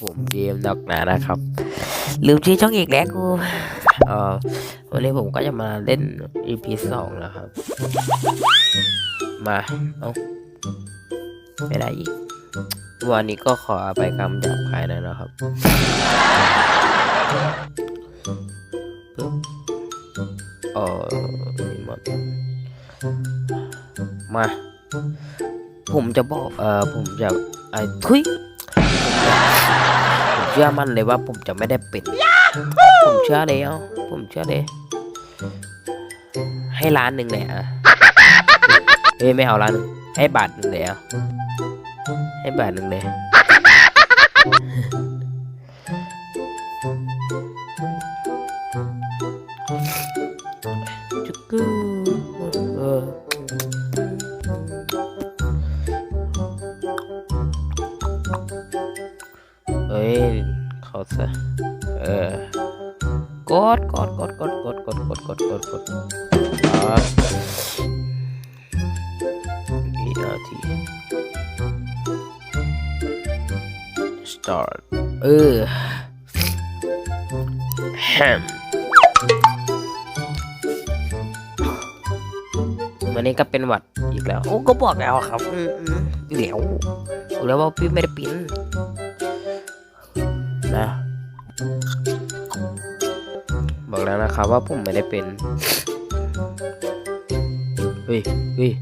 ผมเดมนอกหนานะครับ ลืมชื่อช่องอีกแล้วกูเอ่อวันนี้ผมก็จะมาเล่น EP สองนะครับ มาเอาไม่ได้อีก วันนี้ก็ขออภัยคำหยาบคายหน่อยนะครับปึ๊บเออนี่หมดมา ผมจะบอกเออผมจะไอ้ทุย ผมเชื่อมั่นเลยว่าผมจะไม่ได้เป็นผมเชื่อเลยเอาผมเชื่อเลย ให้ล้านหนึ่งเลยอะเฮ้ยไม่เอาล้านให้บาทหนึ่งเลยอะให้บาทหนึ่งเลย start เออแฮมวันนี้ก็เป็นหวัดอีกแล้ว โอ้ก็บอกแล้วครับอืมอืมอีกแล้วบอกแล้วว่าพี่ไม่ได้ปิ้นนะบอกแล้วนะครับว่าผมไม่ได้เป็นเฮ้ยเฮ้ย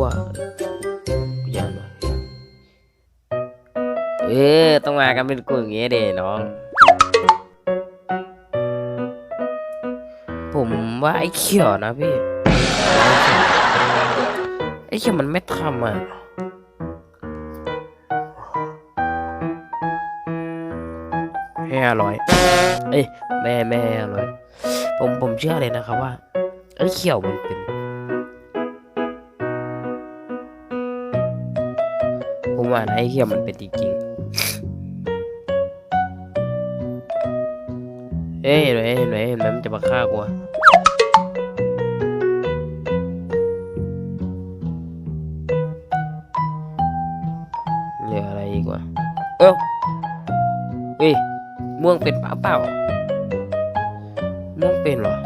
ว่า เออ ต้องมากันเป็นกลุ่มอย่างเงี้ยเด้น้อง ผมว่าไอ้เขียวนะพี่ ไอ้เขียวมันไม่ทำอะให้ห้าร้อย เอ้ยแม่แม่ห้าร้อย ผมผมเชื่อเลยนะครับว่า ไอ้เขียวมันเป็น ผมว่านะไอ้เขียวมันเป็นจริง อ้ยเห็นไหมเห็นไหมเห็นไหมมันจะมาฆ่ากูอะเหลืออะไรอีกวะเอ้าเฮ้ยม่วงเป็นเปล่าเปล่าม่วงเป็นเหรอ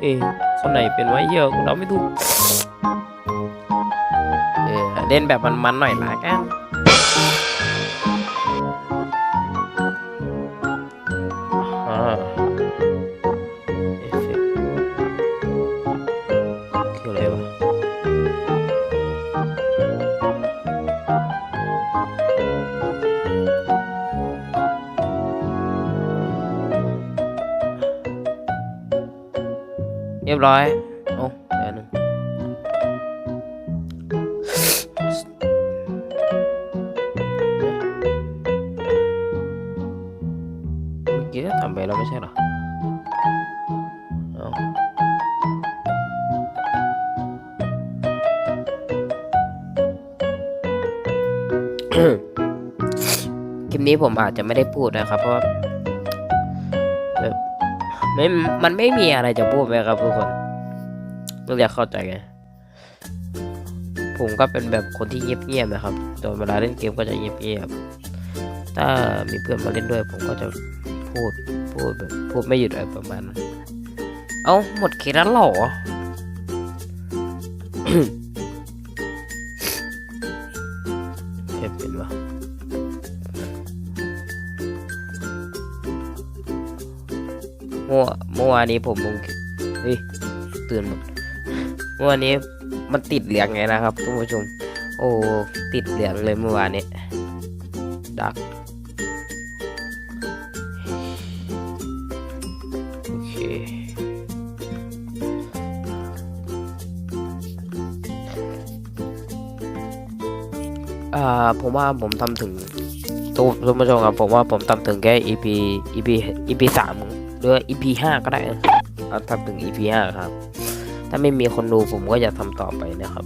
เอ๊ะคนไหนเป็นไว้เยอะเราไม่ถูกเออเล่นแบบมันๆหน่อยละกัน เรียบร้อย โอ้เดี๋ยวหนึงเมื่อกี้ก็ทำไปแล้วไม่ใช่เหรอคลิปนี้ผมอาจจะไม่ได้พูดนะครับ เพราะ ไม่มันไม่มีอะไรจะพูดเลยครับทุกคนต้องอยากเข้าใจไงผมก็เป็นแบบคนที่เงียบๆนะครับตอนเวลาเล่นเกมก็จะเงียบๆถ้ามีเพื่อนมาเล่นด้วย ผมก็จะพูดพูดแบบพูดไม่หยุดอะไรประมาณนั้น เอ้าหมดเคสแล้วหรอ วานนี้ผมลงวิเฮ้ยตื่นหมดเมื่อวานนี้มันติดเหลืองไงนะครับทุกผู้ชม โอ้ติดเหลืองเลยเมื่อวานนี้ดักโอเคอ่าผมว่าผมทำถึงทุกทุกผู้ชมครับผมว่าผมทำถึงแค่ EP EP EP สาม รือ EP ห้าก็ได้เอาทำถึง EP ห้าครับ ถ้าไม่มีคนดูผมก็จะทำต่อไปนะครับ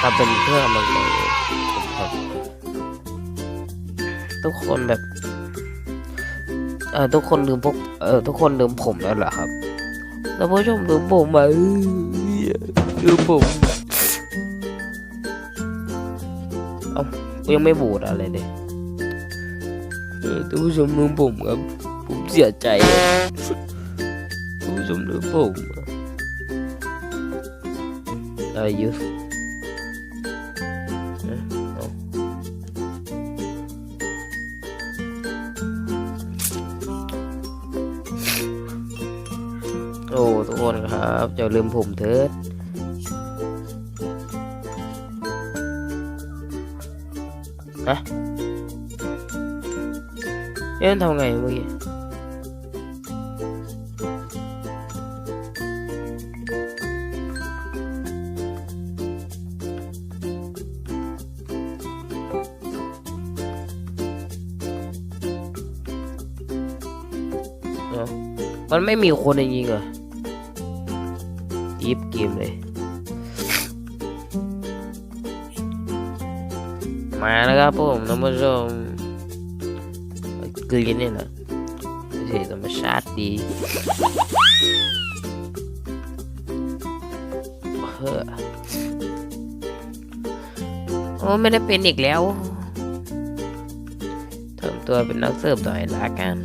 ถ้าเป็นเพื่อกำลังใจผมครับทุกคนแบบเออทุกคนลืมพวกเออทุกคนลืมผมแล้วเหรอครับแล้วผู้ชมลืมผมไหมลืมผมเอ้ายังไม่บูดอะไรเลยท่านผู้ชมดูผมครับ เสียใจผู้ชมดูผมอายุเอ๊ะโอ้ทุกคนครับอย่าลืมผมเถิดฮะเอ๊ะมันทำไงเมื่อกี้ มันไม่มีคนจริงๆเหรอยิบเกมเลย มาแล้วครับผมท่านผู้ชมกรีนเนี่ยนะเสียธรรมชาติดีเฮ้อโอ้ไม่ได้เป็นอีกแล้วทำตัวเป็นนักเสิร์ฟต่อยละกัน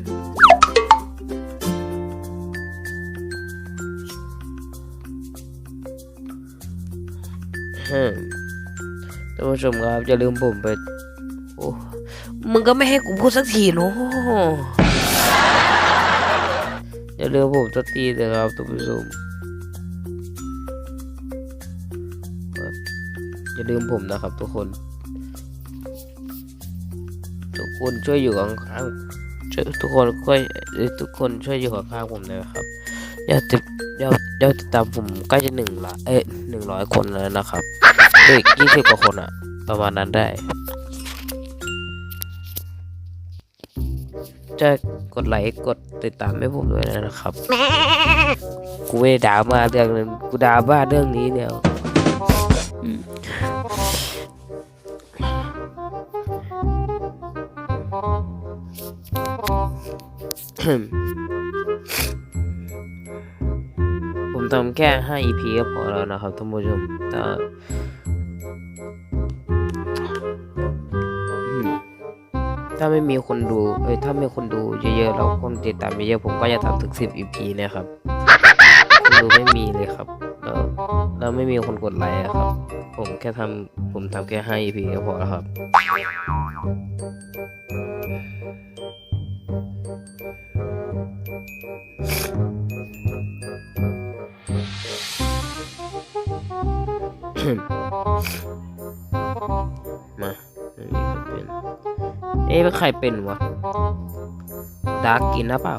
ท่านผู้ชมครับอย่าลืมผมไปโอ้มึงก็ไม่ให้กูพูดสักทีเนาะอย่าลืมผมสักทีเถอะครับท่านผู้ชมอย่าลืมผมนะครับทุกคน ทุกคนช่วยอยู่ข้างๆทุกคนช่วยทุกคนช่วยอยู่ข้างๆผมนะครับ ย่าติดย่าอย่าติดตามผมใกล้จะหนึ่งละเอ้ยหนึ่งร้อยคนแล้วนะครับเด็กยี่สิบกว่าคนอะประมาณนั้นได้ จะกดไลค์กดติดตามให้ผมด้วยนะครับกูไม่ได้ด่ามาเรื่องนึงกูด่าบ้าเรื่องนี้เนี่ยอืม ทำแค่ 5 EP ก็พอแล้วนะครับท่านผู้ชมถ้าถ้าไม่มีคนดู เอ้ย ถ้ามีคนดูเยอะๆ แล้วคนติดตามเยอะๆ ผมก็จะทำถึง 10 EP นะครับคนดูไม่มีเลยครับ แล้วแล้วไม่มีคนกดไลค์ครับ ผมแค่ทำผมทำแค่ 5 EP ก็พอแล้วครับ มาไม่มีใครเป็นเอ๊ะเป็นใครเป็นวะดาร์กกินนะเปล่า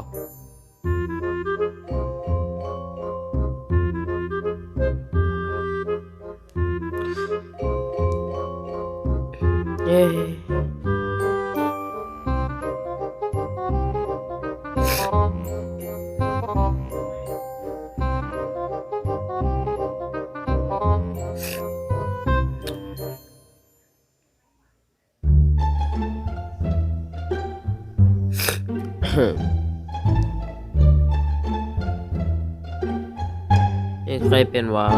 เย้ เอ๊ะใครเป็นวะ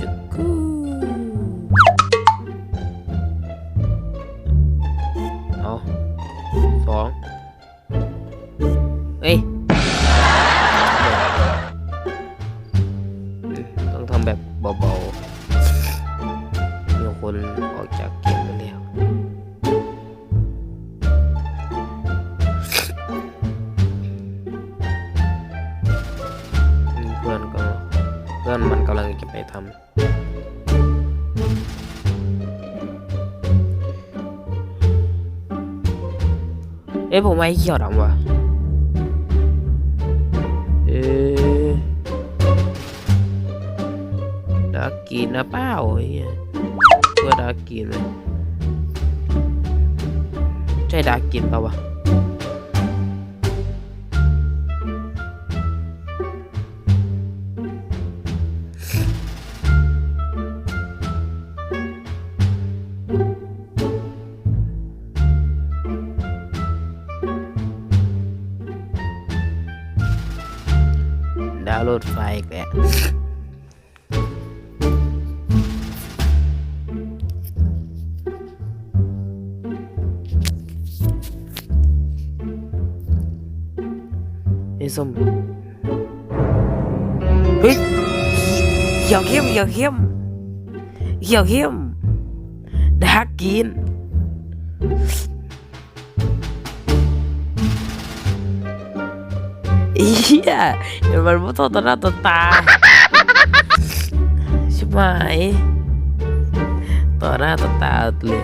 จุกกูเอาสอง เอ๊ะผมไม่เขียวดำว่ะเอ๊ดักกินนะเป้าเหี้ยเพื่อดักกินไหมใช่ดักกินเปล่าวะ đấy ạ xong Ê Giàu hiếm, giàu hiếm Giàu hiếm Đã kín. Iya, ya, yang baru tuh ternyata tah. Siapa eh? Ternyata tah tuh.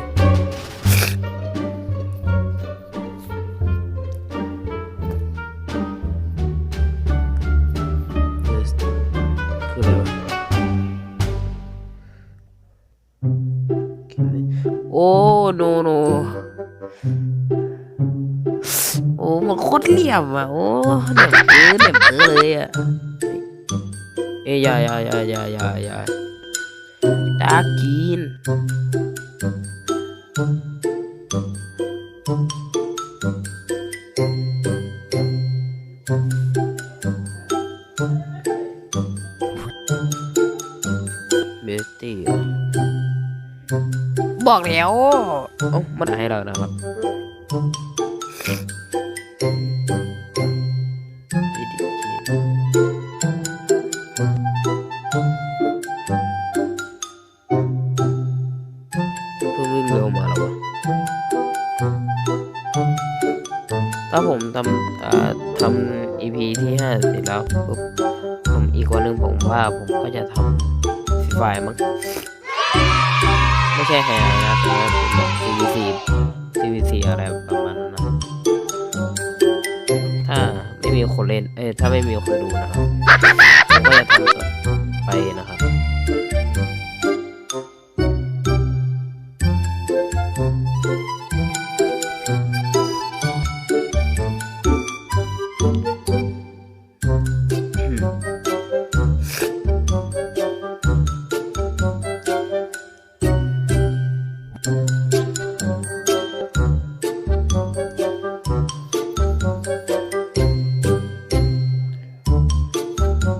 Oh no no ตรเหลี่ยมอะโอ้เหลี่ยมเกินเหลี่ยมเกินเลยอะเอ้ยอย่าอย่าอย่าอย่าอย่าอย่าดากินเบสตี้บอกแล้วเอ้มันให้เรานะครับ ทำอ่าทำ EP ที่ห้าเสร็จแล้วปุ๊บผมอีกวันหนึ่งผมว่าผมก็จะทำฟรีไฟล์มั้งไม่ใช่แฮร์นะแต่ว่าเป็นแบบ CVC CVC อะไรประมาณนั้นนะถ้าไม่มีคนเล่น เอ้ยถ้าไม่มีคนดูนะครับผมก็จะทำต่อไปนะครับ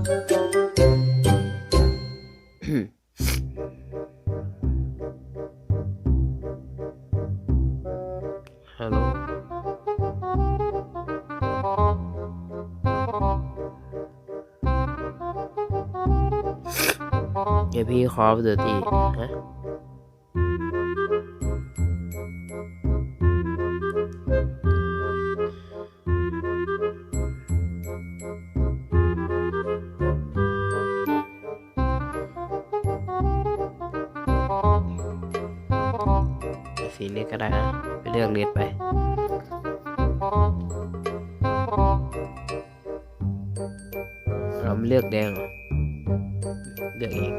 ฮัลโหลเก็ได้นะ ไปเลือกเลดไป เราไม่เลือกแดงเหรอเลือกเอง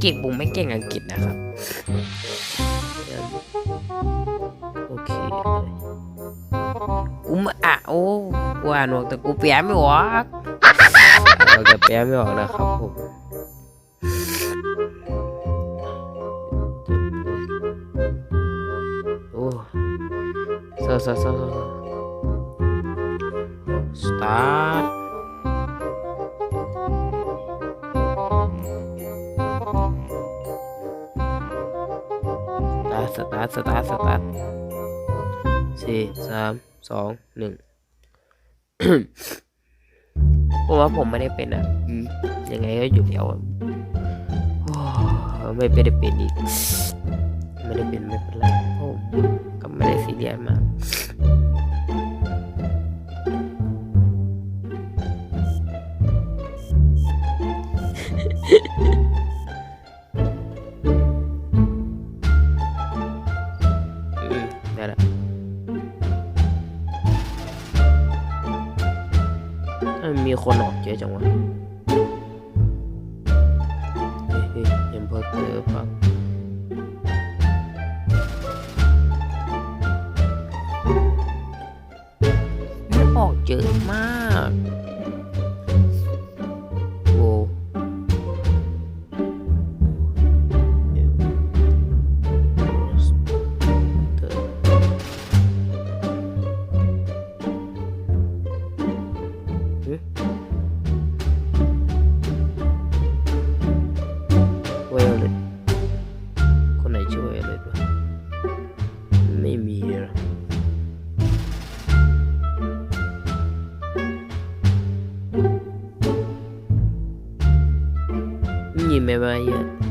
เก่งบุงไม่เก่งอังกฤษนะครับเดี๋ยวโอเคกูมาอะโอ้กูอ่านออกแต่กูแปลไม่ออกเราจะแปลไม่ออกนะครับผม เซอร์เซอร์เซอร์ start สตาร์ทสตาร์ทสตาร์ทสตาร์ทสี่สามสองหนึ่งผมว่าผมไม่ได้เป็นอะอืมยังไงก็อยู่แล้วอะโอ้ไม่ไม่ได้เป็นอีก ไม่ได้เป็นไม่เป็นไรผม ก็ไม่ได้ซีเรียสมากได้ละมีคนออกเยอะจังวะ มีไ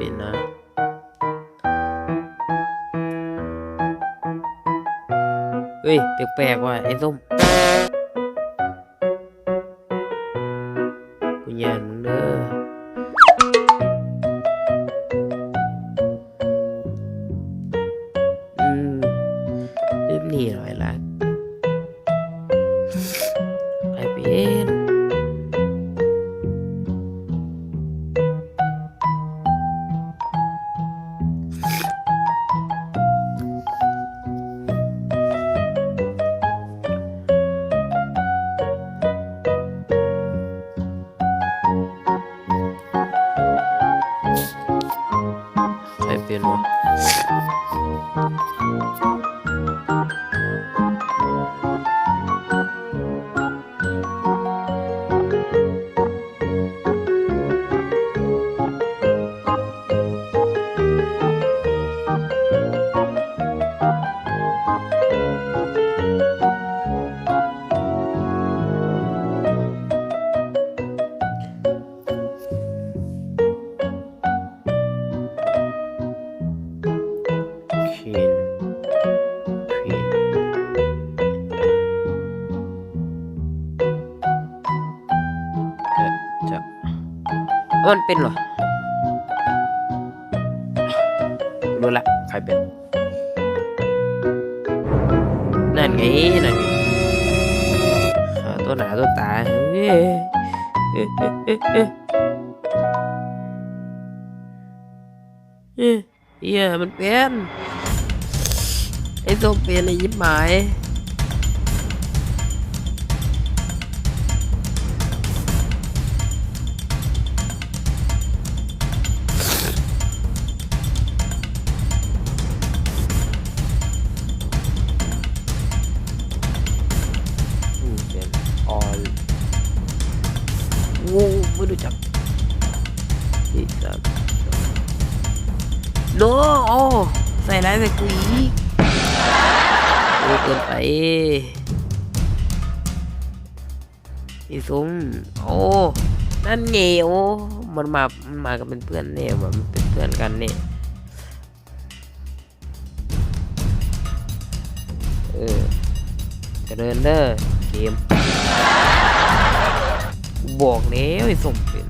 เป็นนะเฮ้ยแปลกๆว่ะไอ้ส้ม มันเป็นเหรอ รู้ละใครเป็น นั่นไง นั่นไงตัวหนาตัวตาเอ้ยเอ๊ะเอ๊ะเอ๊ะเอ๊ะเอ๊ะเหี้ยมันเป็นไอ้ตัวเป็นไอ้ยิบหมาย โนโอ้ใส่ร้ายใส่กูอีกโอ้เกินไปอีซุ้มโอ้นั่นไงโอ้มันมามันมากันเป็นเพื่อนเนี่ยมันเป็นเพื่อนกันเนี่ยเออเจริญเด้อเกมบอกแล้วไอ้ส่งเป็น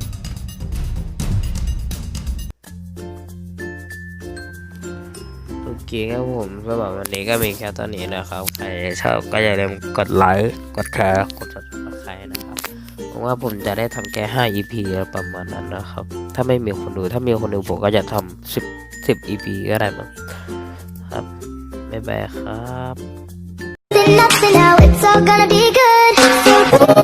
เคครับผมสำหรับวันนี้ก็มีแค่ตอนนี้นะครับ ใครชอบก็อย่าลืมกดไลค์กดแชร์กด subscribe นะครับเพราะว่าผมจะได้ทำแค่ 5 EP ประมาณนั้นนะครับ ถ้าไม่มีคนดูถ้ามีคนดูผมก็จะทำ10 10 EP ก็ได้มั้งครับบ๊ายบายครับ nothing now, it's all gonna be good.